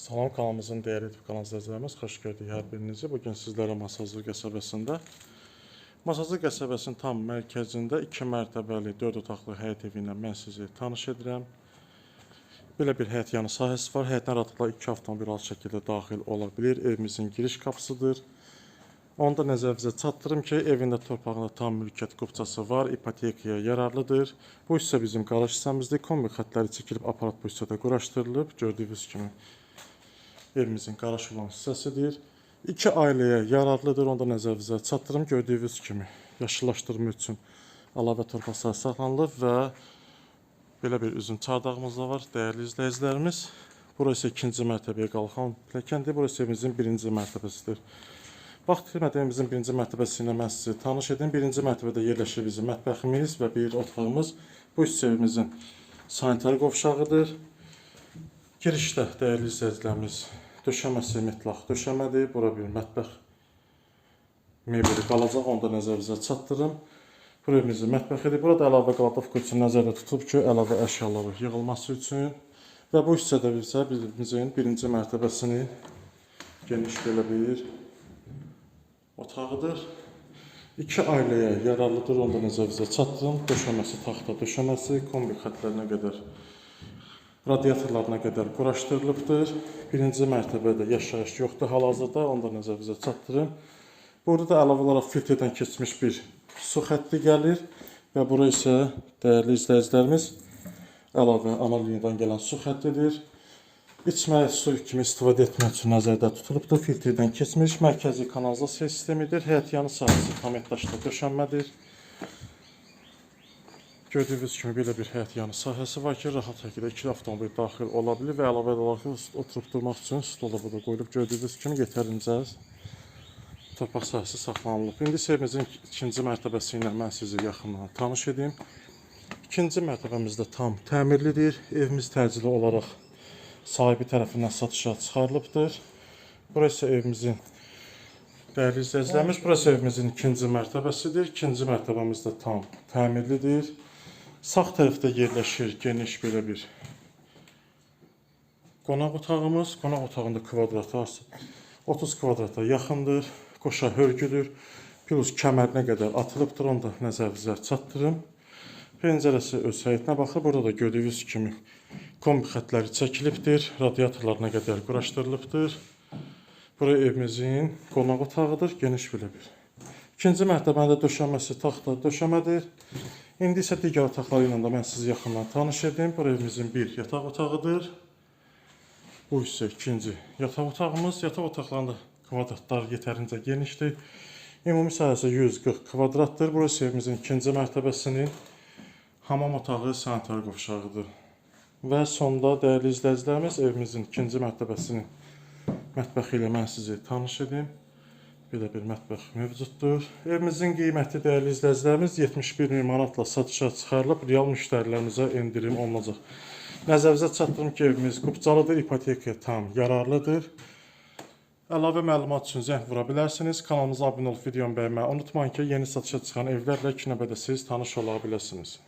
Salam kanalımızın değerli YouTube kanal izləyicilərimiz, xoş gördük hər birinizi. Bugün sizlərə Masazlı qəsəbəsində Masazlı qəsəbəsinin tam mərkəzində 2 mərtəbəli 4 otaqlı həyət evi ilə mən sizi tanış edirəm. Belə bir həyət yanı sahəsi var. Həyətinə rahatlıkla 2 avtomobil rahat şəkildə daxil ola bilir. Evimizin giriş qapısıdır. Onu da nəzərinizə çatdırım ki, evində torpağında tam mülkiyyət qupçası var, ipotekaya yararlıdır. Bu hissə bizim qaraj hissəmizdir. Kombi xətləri çəkilib aparat bu hissədə quraşdırılıb. Gördüyünüz kimi evimizin qaraj olan hissəsidir. İki ailəyə yararlıdır. Onu da nəzərinizə çatdırım. Gördüyünüz kimi yaşıllaşdırma üçün əlavə torpaq sahəsi saxlanılıb və belə bir üzüm çardağımız da var, dəyərli izləyicilərimiz. Burası ikinci mərtəbəyə qalxan pilləkəndir. Burası evimizin birinci mərtəbəsidir. Vaxt itirmədiyimizin birinci mərtəbəsi ilə mən sizi tanış edim. Birinci mərtəbədə yerləşir bizim mətbəximiz və bir otağımız. Bu hissə evimizin sanitar qovşağıdır. Girişdə dəyərli izləyicilərimiz döşəməsi mütləq döşəmədir. Bura bir mətbəx mebeli qalacaq. Onu da nəzərinizə çatdırım. Bu evimizin mətbəxidir. Burada əlavə qladovka üçün nəzərdə tutulub ki, əlavə əşyaların yığılması üçün. Və bu hissədə isə bizimizin birinci mərtəbəsini geniş belə bir otağıdır. İki ailəyə yararlıdır. Onu da nəzərinizə çatdırım. Döşəməsi taxta döşəməsi, kombi xətlərinə qədər, radiatorlarına qədər quraşdırılıbdır. Birinci mərtəbədə yaşayış yoxdur hal-hazırda. Onu da nəzərinizə çatdırım. Burada da əlavə olaraq filtrdən keçmiş bir su xətti gəlir və bura isə dəyərli izləyicilərimiz əlavə ana liniyadan gələn su xəttidir. İçmə su kimi istifadə etmək üçün nəzərdə tutulubdur. Filtrdən keçmiş mərkəzi kanalizasiya sistemidir. Həyət yanı sahəsi tam etdaşlı döşənmədir. Gördüyünüz kimi belə bir həyət yanı sahəsi var ki, rahat şəkildə iki avtomobil daxil ola bilir və əlavə olaraq oturub durmaq üçün burada qoyulub. Gördüyünüz kimi yetərincə torpaq sahəsi saxlanılıb. İndi isə evimizin ikinci mərtəbəsi ilə mən sizi yaxından tanış edim. İkinci mərtəbəmizdə tam təmirlidir. Evimiz təcili olaraq sahibi tərəfindən satışa çıxarılıbdır. Burası evimizin dəyərli izləyicilərimiz, burası evimizin ikinci mərtəbəsidir. İkinci mərtəbəmiz də tam təmirlidir. Sağ tərəfdə yerləşir geniş belə bir qonaq otağımız. Qonaq otağında kvadratı artıq 30 kvadrata yaxındır. Qoşa hörgüdür. Plus kəmərinə qədər atılıbdır. Onu da nəzərinizə çatdırım. Pəncərəsi öz həyətinə baxır. Burada da gördüyünüz kimi kombi xətləri çəkilibdir. Radiatorlarına qədər quraşdırılıbdır. Bura evimizin qonaq otağıdır. Geniş belə bir. İkinci mərtəbədə döşəməsi taxta döşəmədir. İndi isə digər otaqları ilə də mən sizi yaxından tanış edim. Bura evimizin bir yataq otağıdır. Bu isə ikinci yataq otağımız. Yataq otaqlarında kvadratlar yetərincə genişdir. Ümumi sahəsi 140 kvadratdır. Burası evimizin ikinci mərtəbəsinin hamam otağı, sanitar qovşağıdır. Və sonda dəyərli izləyicilərimiz evimizin ikinci mərtəbəsinin mətbəxi ilə mən sizi tanış edim. Belə bir mətbəx mövcuddur. Evimizin qiyməti dəyərli izləyicilərimiz 71 min manatla satışa çıxarılıb. Real müştərilərimizə endirim olunacaq. Nəzərinizə çatdırım ki, evimiz qupçalıdır, ipotekaya tam yararlıdır. Əlavə məlumat üçün zəng vura bilərsiniz. Kanalımıza abunə olub videomu bəyənməyi unutmayın ki, yeni satışa çıxan evlərlə iki növbədə siz tanış ola biləsiniz.